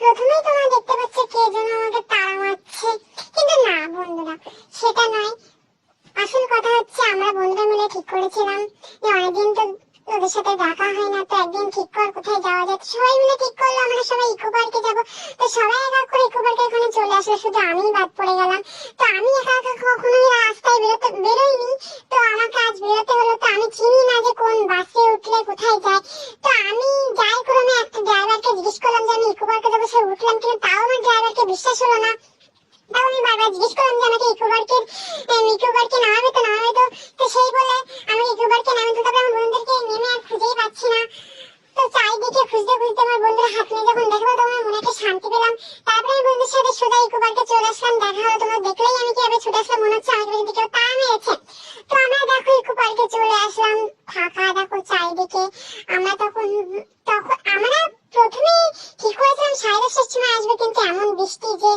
প্রথমেই তোমরা দেখতে পাচ্ছ কে যেন আমাকে তাড়া মারছে কিন্তু না, বন্ধুরা, সেটা নয়। আসল কথা হচ্ছে, আমরা বন্ধুরা মিলে ঠিক করেছিলাম। যে অনেকদিন তো ওদের সাথে দেখা হয় না, তো একদিন ঠিক কর কোথায় যাওয়া যায়। সবাই মিলে ঠিক করল, আমরা সবাই ইকো পার্কে যাব। তো সবাই এক করে ইকো পার্কে এখানে চলে আসলো, শুধু আমিই বাদ পড়ে গেলাম। তো আমি একা একা কখনোই রাস্তায় বেরোতে পার্কে উঠলাম কিন্তু তাও আমার ড্রাইভারকে বিশ্বাস হলো না। তাও আমি বারবার জিজ্ঞেস করলাম যে আমাকে ইকো পার্কের ইকো পার্কে নামাবে তো নামাবে তো? তো সেই বলে আমি ইকো পার্কে নামে তো তারপরে আমার বন্ধুদেরকে নেমে আর খুঁজেই পাচ্ছি না। তো চারিদিকে খুঁজতে খুঁজতে আমার বন্ধুরা হাত নিয়ে যখন দেখল তখন মনে একটা শান্তি পেলাম। তারপরে আমি বন্ধুদের সাথে সোজা ইকো পার্কে চলে আসলাম, দেখা হলো তোমার দেখলেই আমি কীভাবে ছুটে আসলাম, মনে হচ্ছে আমাকে যদি কেউ তা মেরেছে। তো আমরা দেখো ইকো পার্কে চলে আসলাম, ফাঁকা দেখো চারিদিকে। আমরা তখন আসবে কিন্তু এমন বৃষ্টি যে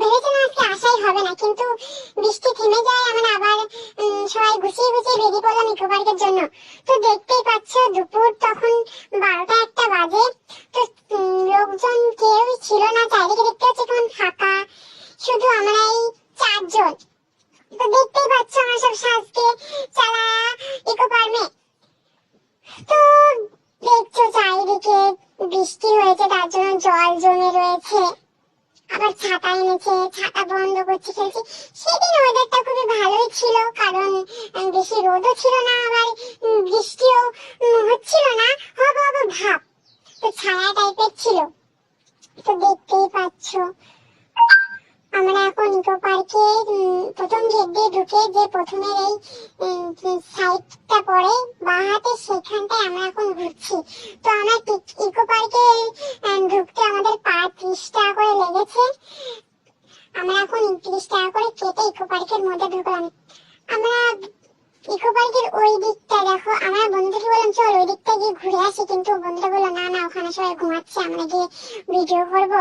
ভেবেছিলাম আজকে আসাই হবে না। কিন্তু বৃষ্টি থেমে যায় আমরা আবার সবাই গুছিয়ে গুছিয়ে বেরিয়ে পড়লাম ইকো পার্কের জন্য। তো দেখতেই পাচ্ছ, দুপুর তখন বারোটা একটা বাজে। তো লোকজন কেউই ছিল না, চারিদিকে দেখতে পাচ্ছি কেমন ফাঁকা। শুধু আমরা এই চারজন। তো দেখতেই পাচ্ছ আমরা সব সাজকে চালা ইকো পার্মে তো দেখছ চারিদিকে বৃষ্টি হয়েছে, তার জন্য জল জমে রয়েছে। আবার ছাতা এনেছে, ছাতা বন্ধ করছে, খেলছি। সেদিন ওয়েদারটা খুবই ভালোই ছিল, কারণ বেশি রোদও ছিল না, আবার বৃষ্টিও হচ্ছিল না, হব হব ভাব। তো ছায়া টাইপের ছিল। তো দেখতেই পাচ্ছ, আমরা এখন ইকো পার্কে প্রথম গেট দিয়ে ঢুকে যে প্রথমের এই সাইডটা পড়ে সেখানটায় আমরা এখন ঘুরছি। তো আমরা ইকো পার্কে ঢুকতে আমাদের পা ত্রিশ টাকা করে লেগেছে। আমরা এখন ত্রিশ টাকা করে কেটে ইকো পার্কের মধ্যে ঢুকলাম। আমরা ইকো পার্কের ওই দিকটা দেখো, আমরা বন্ধুকে বললাম, চল ওই দিকটা গিয়ে ঘুরে আসি। কিন্তু বন্ধু বলল, না না, ওখানে সবাই ঘুমাচ্ছে, আমরা গিয়ে ভিডিও করব।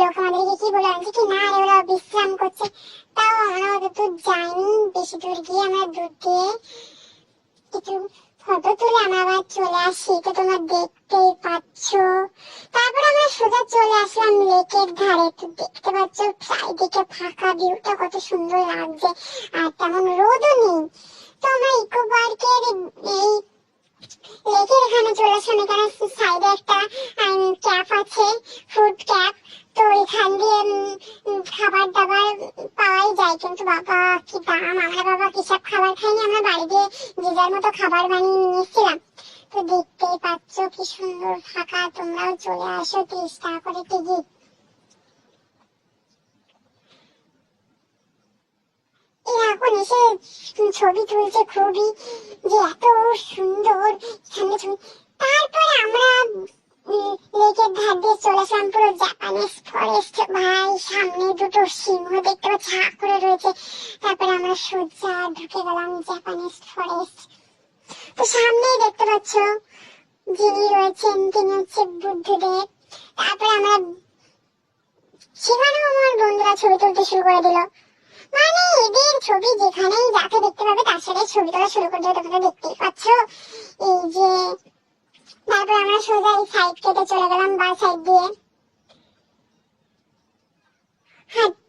লোক আমাদেরকে কি বলে আমি কি, না ওরা বিশ্রাম করছে। তাও আমরা অত দূর যাইনি, বেশি দূর গিয়ে আমরা দূর দিয়ে কিছু ফটো তুলে আমরা আবার চলে আসি তো তোমরা দেখতেই পাচ্ছ। তারপর আমরা সোজা চলে আসলাম লেকের ধারে। তো দেখতে পাচ্ছ, চারিদিকে ফাঁকা ভিউটা কত সুন্দর লাগছে, আর তেমন রোদও নেই। তো আমরা ইকো পার্কের এই লেকের এখানে চলে আসলাম। এখানে সাইডে একটা ক্যাপ আছে ফুড ক্যাপ তো এখান দিয়ে খাবার দাবার কিন্তু বাবা, কি দাম? আমরা বাবা কিসব খাবার খাইনি? আমরা বাড়ি দিয়ে যে যার মতো খাবার বানিয়ে নিয়েছিলাম তো দেখতেই পাচ্ছ কি সুন্দর ফাঁকা। তোমরাও চলে আসো তিরিশ টাকা করে টিকিট এখন এসে ছবি তুলছে খুবই যে এত সুন্দর। তারপরে আমরা আমরা সোজা ঢুকে গেলাম জাপানিজ ফরেস্ট তো সামনেই দেখতে পাচ্ছ, যিনি রয়েছেন, তিনি হচ্ছে বুদ্ধদেব। তারপরে আমরা সেখানেও আমার বন্ধুরা ছবি তুলতে শুরু করে দিল। মানে এদের ছবি যেখানেই যাকে দেখতে পাবে, তার সাথে ছবি তোলা শুরু করে দেবে তোমরা দেখতেই পাচ্ছ, এই যে তারপর আমরা সোজা এই সাইড কেটে চলে গেলাম বা সাইড দিয়ে। হাঁটতে